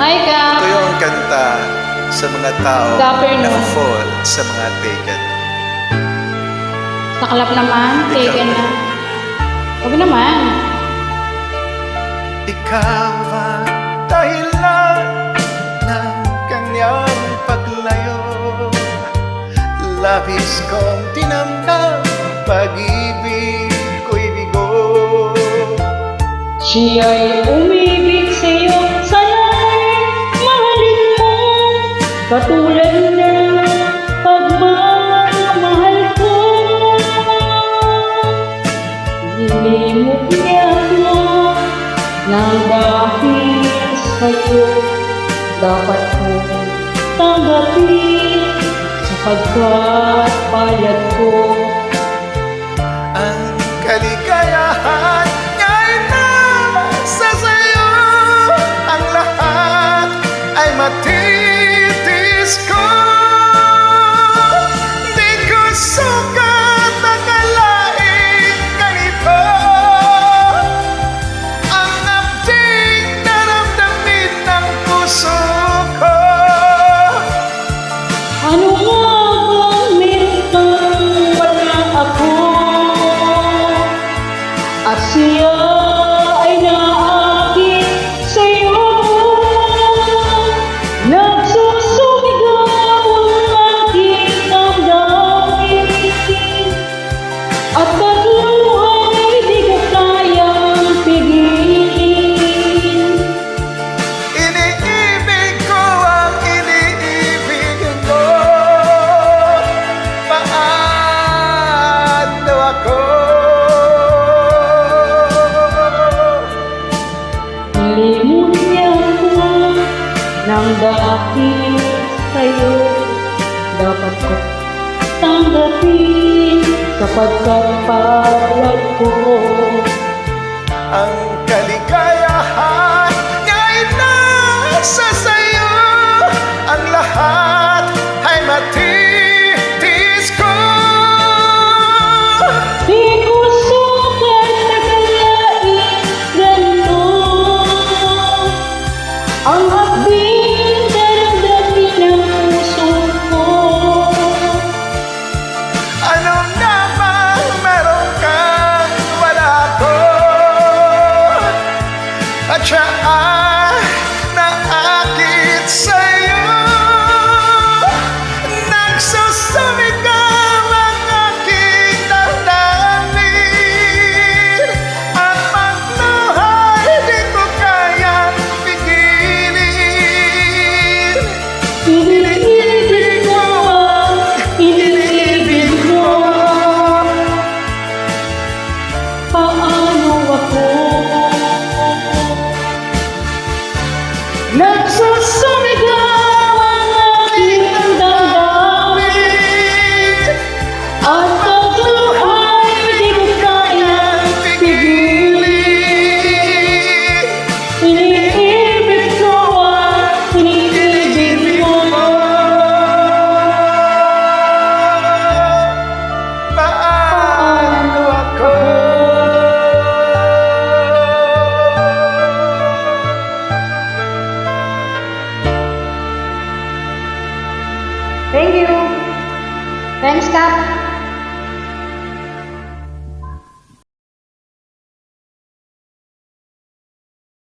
Hi, ka. Ito yung kanta sa mga tao Dapper, na fall sa mga taken. Saklap naman. Taken na. Huwag naman. Ikaw ang dahilan ng kanyang paglayo Labis kong tinamnam pag-ibig ko'y bigo Siya'y umibig nang dahil sa'yo Dapat ko tanggapin sapagkat payag ko Limon niya mo nang dahil sa'yo? Dapat ko tanggapin sapagkat payag ko Ang try na akin sa'yo Nexus Summit. 加。